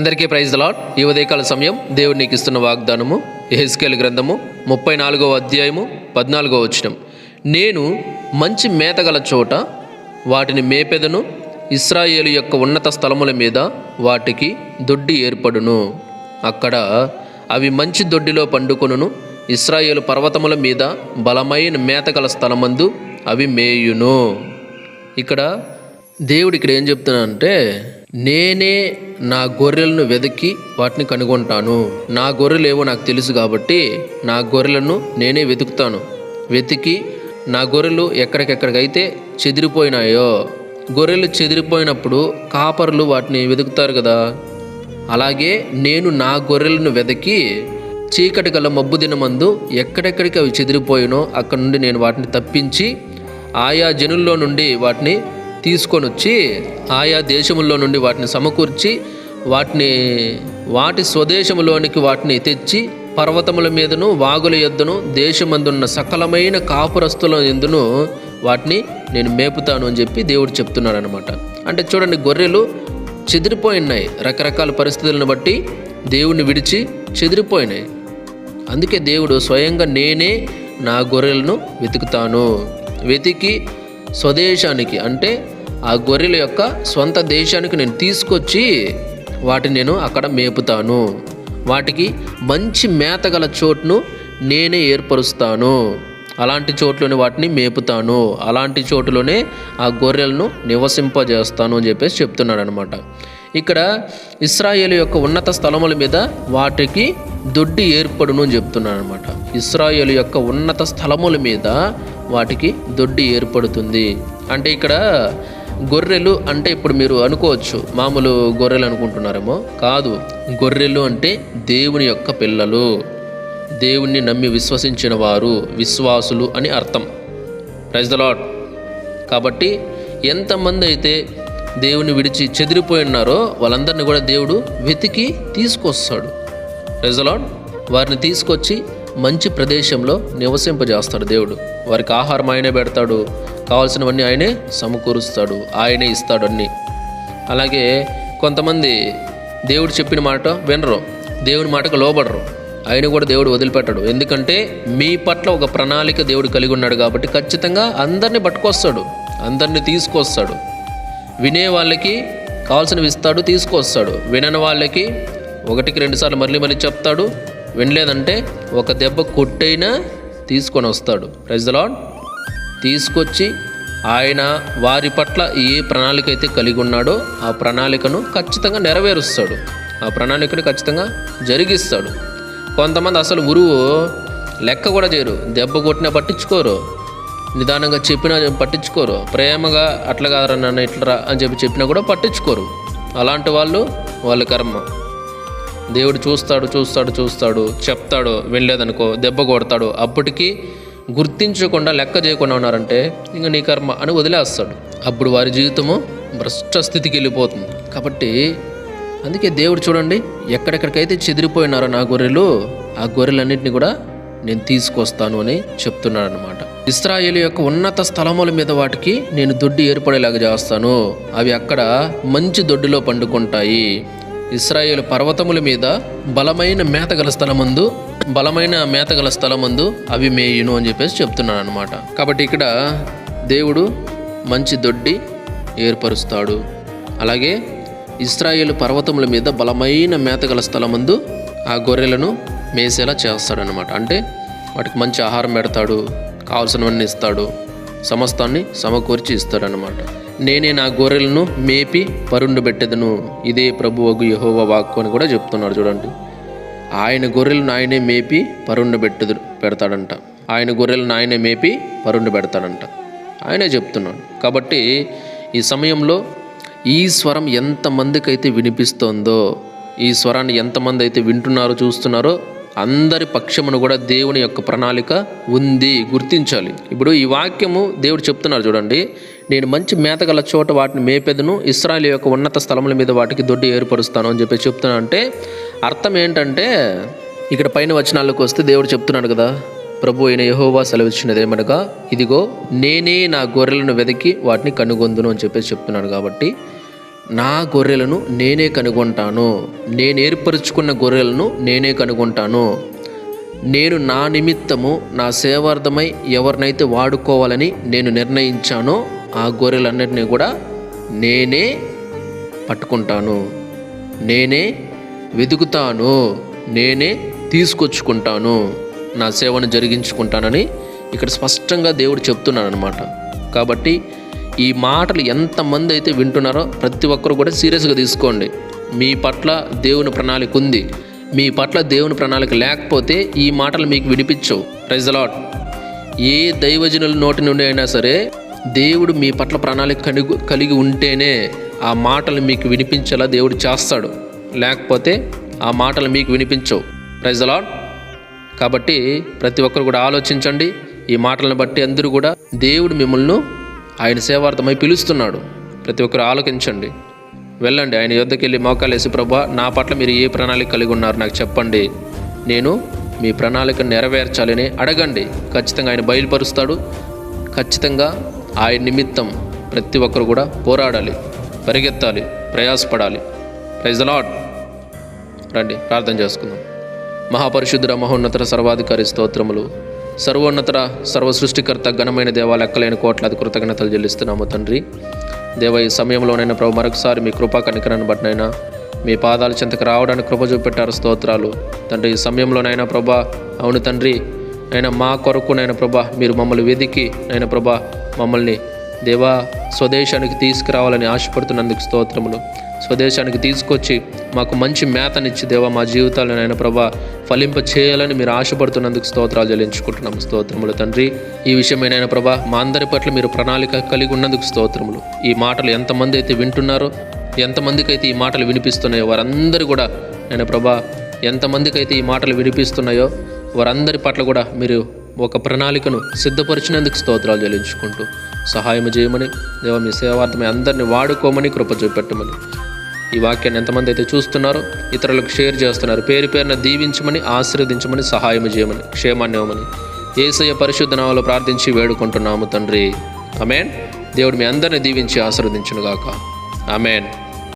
అందరికీ ప్రైజ్ దలాట్ ఈ ఉదయకాల సమయం దేవుడు నీకు ఇస్తున్న వాగ్దానము ఎహెస్కేల్ గ్రంథము ముప్పై నాలుగవ అధ్యాయము పద్నాలుగో వచనం. నేను మంచి మేతగల చోట వాటిని మేపెదను ఇస్రాయేలు యొక్క ఉన్నత స్థలముల మీద వాటికి దొడ్డి ఏర్పడును. అక్కడ అవి మంచి దొడ్డిలో పండుకొనును ఇస్రాయేలు పర్వతముల మీద బలమైన మేతగల స్థలమందు అవి మేయును. ఇక్కడ దేవుడు ఇక్కడ ఏం చెప్తున్నానంటే నేనే నా గొర్రెలను వెతికి వాటిని కనుగొంటాను. నా గొర్రెలు ఏవో నాకు తెలుసు కాబట్టి నా గొర్రెలను నేనే వెతుకుతాను. వెతికి నా గొర్రెలు ఎక్కడికెక్కడికైతే చెదిరిపోయినాయో గొర్రెలు చెదిరిపోయినప్పుడు కాపర్లు వాటిని వెతుకుతారు కదా. అలాగే నేను నా గొర్రెలను వెతికి చీకటి గల మబ్బు దినమందు ఎక్కడెక్కడికి అవి చెదిరిపోయినో అక్కడ నుండి నేను వాటిని తప్పించి ఆయా జనుల్లో నుండి వాటిని తీసుకొని వచ్చి ఆయా దేశముల్లో నుండి వాటిని సమకూర్చి వాటిని వాటి స్వదేశములోనికి వాటిని తెచ్చి పర్వతముల మీదను వాగుల ఎద్దును దేశమందున్న సకలమైన కాపురస్తుల ఎందును వాటిని నేను మేపుతాను అని చెప్పి దేవుడు చెప్తున్నాడు అనమాట అంటే చూడండి గొర్రెలు చెదిరిపోయినాయి. రకరకాల పరిస్థితులను బట్టి దేవుణ్ణి విడిచి చెదిరిపోయినాయి. అందుకే దేవుడు స్వయంగా నేనే నా గొర్రెలను వెతుకుతాను. వెతికి స్వదేశానికి అంటే ఆ గొర్రెల యొక్క స్వంత దేశానికి నేను తీసుకొచ్చి వాటిని నేను అక్కడ మేపుతాను. వాటికి మంచి మేతగల చోటును నేనే ఏర్పరుస్తాను. అలాంటి చోట్లోనే వాటిని మేపుతాను. అలాంటి చోటులోనే ఆ గొర్రెలను నివసింపజేస్తాను అని చెప్పేసి చెప్తున్నాడు అనమాట ఇక్కడ ఇస్రాయేల్ యొక్క ఉన్నత స్థలముల మీద వాటికి దొడ్డి ఏర్పడును అని చెప్తున్నాడు అనమాట ఇస్రాయేల్ యొక్క ఉన్నత స్థలముల మీద వాటికి దొడ్డి ఏర్పడుతుంది. అంటే ఇక్కడ గొర్రెలు అంటే ఇప్పుడు మీరు అనుకోవచ్చు మామూలు గొర్రెలు అనుకుంటున్నారేమో? కాదు గొర్రెలు అంటే దేవుని యొక్క పిల్లలు. దేవుణ్ణి నమ్మి విశ్వసించిన వారు విశ్వాసులు అని అర్థం. ప్రైజ్ ద లాడ్ కాబట్టి ఎంతమంది అయితే దేవుని విడిచి చెదిరిపోయి ఉన్నారో వాళ్ళందరినీ కూడా దేవుడు వెతికి తీసుకొస్తాడు. ప్రైజ్ ద లాడ్ వారిని తీసుకొచ్చి మంచి ప్రదేశంలో నివసింపజేస్తాడు దేవుడు. వారికి ఆహారం ఆయనే పెడతాడు. కావాల్సినవన్నీ ఆయనే సమకూరుస్తాడు. ఆయనే ఇస్తాడు అన్నీ అలాగే కొంతమంది దేవుడు చెప్పిన మాట వినరు. దేవుని మాటకు లోబడరు. ఆయన కూడా దేవుడు వదిలిపెట్టడు. ఎందుకంటే మీ పట్ల ఒక ప్రణాళిక దేవుడు కలిగి ఉన్నాడు కాబట్టి ఖచ్చితంగా అందరినీ పట్టుకొస్తాడు. అందరినీ తీసుకొస్తాడు. వినే వాళ్ళకి కావాల్సినవి ఇస్తాడు తీసుకొస్తాడు. వినని వాళ్ళకి ఒకటికి రెండుసార్లు మళ్ళీ మళ్ళీ చెప్తాడు. వినలేదంటే ఒక దెబ్బ కొట్టైనా తీసుకొని వస్తాడు. ప్రజలాడ్ తీసుకొచ్చి ఆయన వారి పట్ల ఏ ప్రణాళిక అయితే కలిగి ఉన్నాడో ఆ ప్రణాళికను ఖచ్చితంగా నెరవేరుస్తాడు. ఆ ప్రణాళికను ఖచ్చితంగా జరిగిస్తాడు. కొంతమంది అసలు గురువు లెక్క కూడా చేయరు. దెబ్బ కొట్టినా పట్టించుకోరు. నిదానంగా చెప్పినా పట్టించుకోరు. ప్రేమగా అట్లా కాదరా నన్ను ఇట్లరా అని చెప్పి చెప్పినా కూడా పట్టించుకోరు. అలాంటి వాళ్ళు వాళ్ళ కర్మ. దేవుడు చూస్తాడు చూస్తాడు చూస్తాడు చెప్తాడు వెళ్ళలేదనుకో దెబ్బ కొడతాడు. అప్పటికి గుర్తించకుండా లెక్క చేయకుండా ఉన్నారంటే ఇంక నీ కర్మ అని వదిలేస్తాడు. అప్పుడు వారి జీవితము భ్రష్ట స్థితికి వెళ్ళిపోతుంది. కాబట్టి అందుకే దేవుడు చూడండి ఎక్కడెక్కడికైతే చెదిరిపోయినారో నా గొర్రెలు ఆ గొర్రెలన్నింటినీ కూడా నేను తీసుకొస్తాను అని చెప్తున్నాడు అనమాట ఇస్రాయేల్ యొక్క ఉన్నత స్థలముల మీద వాటికి నేను దొడ్డి ఏర్పడేలాగా చేస్తాను. అవి అక్కడ మంచి దొడ్డిలో పండుకుంటాయి. ఇస్రాయేల్ పర్వతముల మీద బలమైన మేతగల స్థలమందు బలమైన మేతగల స్థలమందు అవి మేయును అని చెప్పేసి చెప్తున్నాను అనమాట కాబట్టి ఇక్కడ దేవుడు మంచి దొడ్డి ఏర్పరుస్తాడు. అలాగే ఇస్రాయేల్ పర్వతముల మీద బలమైన మేతగల స్థలమందు ఆ గొర్రెలను మేసేలా చేస్తాడనమాట అంటే వాటికి మంచి ఆహారం పెడతాడు కావాల్సినవన్నీ ఇస్తాడు సమస్తాన్ని సమకూర్చి ఇస్తాడనమాట నేనే నా గొర్రెలను మేపి పరుండు పెట్టెదను ఇదే ప్రభు వగు యహోవ వాక్కు అని కూడా చెప్తున్నాడు చూడండి. ఆయన గొర్రెలను ఆయనే మేపి పరుండు పెట్టదు పెడతాడంట. ఆయన గొర్రెలను ఆయనే మేపి పరుండు పెడతాడంట ఆయనే చెప్తున్నాడు. కాబట్టి ఈ సమయంలో ఈ స్వరం ఎంతమందికైతే వినిపిస్తోందో ఈ స్వరాన్ని ఎంతమంది అయితే వింటున్నారో చూస్తున్నారో అందరి పక్షమును కూడా దేవుని యొక్క ప్రణాళిక ఉంది గుర్తించాలి. ఇప్పుడు ఈ వాక్యము దేవుడు చెప్తున్నారు చూడండి నేను మంచి మేతగల చోట వాటిని మేపెదను ఇస్రాయల్ యొక్క ఉన్నత స్థలముల మీద వాటికి దొడ్డి ఏర్పరుస్తాను అని చెప్పి చెప్తున్నా అంటే అర్థం ఏంటంటే ఇక్కడ పైన వచనాలకు వస్తే దేవుడు చెప్తున్నాడు కదా ప్రభు అయిన యహోవా సెలవిచ్చినది ఏమనగా ఇదిగో నేనే నా గొర్రెలను వెతికి వాటిని కనుగొందును అని చెప్పేసి చెప్తున్నాడు కాబట్టి నా గొర్రెలను నేనే కనుగొంటాను. నేను ఏర్పరచుకున్న గొర్రెలను నేనే కనుగొంటాను. నేను నా నిమిత్తము నా సేవార్థమై ఎవరినైతే వాడుకోవాలని నేను నిర్ణయించానో ఆ గొర్రెలన్నిటినీ కూడా నేనే పట్టుకుంటాను. నేనే వెతుకుతాను. నేనే తీసుకొచ్చుకుంటాను. నా సేవను జరిగించుకుంటానని ఇక్కడ స్పష్టంగా దేవుడు చెప్తున్నాను అనమాట కాబట్టి ఈ మాటలు ఎంతమంది అయితే వింటున్నారో ప్రతి ఒక్కరు కూడా సీరియస్గా తీసుకోండి. మీ పట్ల దేవుని ప్రణాళిక ఉంది. మీ పట్ల దేవుని ప్రణాళిక లేకపోతే ఈ మాటలు మీకు వినిపించవు. ప్రజలాట్ ఏ దైవజనుల నోటి నుండి అయినా సరే దేవుడు మీ పట్ల ప్రణాళిక కలిగి కలిగి ఉంటేనే ఆ మాటలు మీకు వినిపించేలా దేవుడు చేస్తాడు. లేకపోతే ఆ మాటలు మీకు వినిపించవు. ప్రజలాట్ కాబట్టి ప్రతి ఒక్కరు కూడా ఆలోచించండి. ఈ మాటలను బట్టి అందరూ కూడా దేవుడు మిమ్మల్ని ఆయన సేవార్థమై పిలుస్తున్నాడు. ప్రతి ఒక్కరు ఆలోకించండి. వెళ్ళండి ఆయన యుద్ధకెళ్ళి వెళ్ళి మోకాలేసి ప్రభా నా పట్ల మీరు ఏ ప్రణాళిక కలిగి ఉన్నారు? నాకు చెప్పండి. నేను మీ ప్రణాళిక నెరవేర్చాలని అడగండి. ఖచ్చితంగా ఆయన బయలుపరుస్తాడు. ఖచ్చితంగా ఆయన నిమిత్తం ప్రతి ఒక్కరు కూడా పోరాడాలి పరిగెత్తాలి ప్రయాసపడాలి. ప్రైజ్ లాడ్ రండి ప్రార్థన చేసుకుందాం. మహాపరిశుద్ధుర మహోన్నతర సర్వాధికారి స్తోత్రములు. సర్వోన్నతర సర్వ సృష్టికర్త ఘనమైన దేవా లెక్కలేని కోట్లాది కృతజ్ఞతలు చెల్లిస్తున్నాము తండ్రి. దేవ ఈ సమయంలోనైనా ప్రభు మరొకసారి మీ కృపా కనికరాన్ని బట్టినైనా మీ పాదాల చెంతకు రావడానికి కృప చూపెట్టారు స్తోత్రాలు. తండ్రి ఈ సమయంలోనైనా ప్రభా అవును తండ్రి. అయినా మా కొరకు నైనా ప్రభా మీరు మమ్మల్ని వెదికి నైనా ప్రభా మమ్మల్ని దేవా స్వదేశానికి తీసుకురావాలని ఆశపడుతున్నందుకు స్తోత్రములు. స్వదేశానికి తీసుకొచ్చి మాకు మంచి మేతనిచ్చి దేవా మా జీవితాలను ఆయన ప్రభా ఫలింప చేయాలని మీరు ఆశపడుతున్నందుకు స్తోత్రాలు చెల్లించుకుంటున్నాం స్తోత్రములు తండ్రి. ఈ విషయమైన ప్రభా మా అందరి పట్ల మీరు ప్రణాళిక కలిగి ఉన్నందుకు స్తోత్రములు. ఈ మాటలు ఎంతమంది అయితే వింటున్నారో ఎంతమందికి అయితే ఈ మాటలు వినిపిస్తున్నాయో వారందరూ కూడా ఆయన ప్రభా ఎంతమందికి అయితే ఈ మాటలు వినిపిస్తున్నాయో వారందరి పట్ల కూడా మీరు ఒక ప్రణాళికను సిద్ధపరిచినందుకు స్తోత్రాలు చెల్లించుకుంటూ సహాయం చేయమని దేవ మీ సేవార్థమై అందరిని వాడుకోమని కృప చూపెట్టమని ఈ వాక్యాన్ని ఎంతమంది అయితే చూస్తున్నారో ఇతరులకు షేర్ చేస్తున్నారు. పేరు పేరున దీవించమని ఆశీర్వదించమని సహాయం చేయమని క్షేమాన్ని ఇవ్వమని. ఏసయ్య పరిశుద్ధ నామలో ప్రార్థించి వేడుకుంటున్నాము తండ్రి. అమేన్ దేవుడు మీ అందరిని దీవించి ఆశీర్వదించునుగాక. అమేన్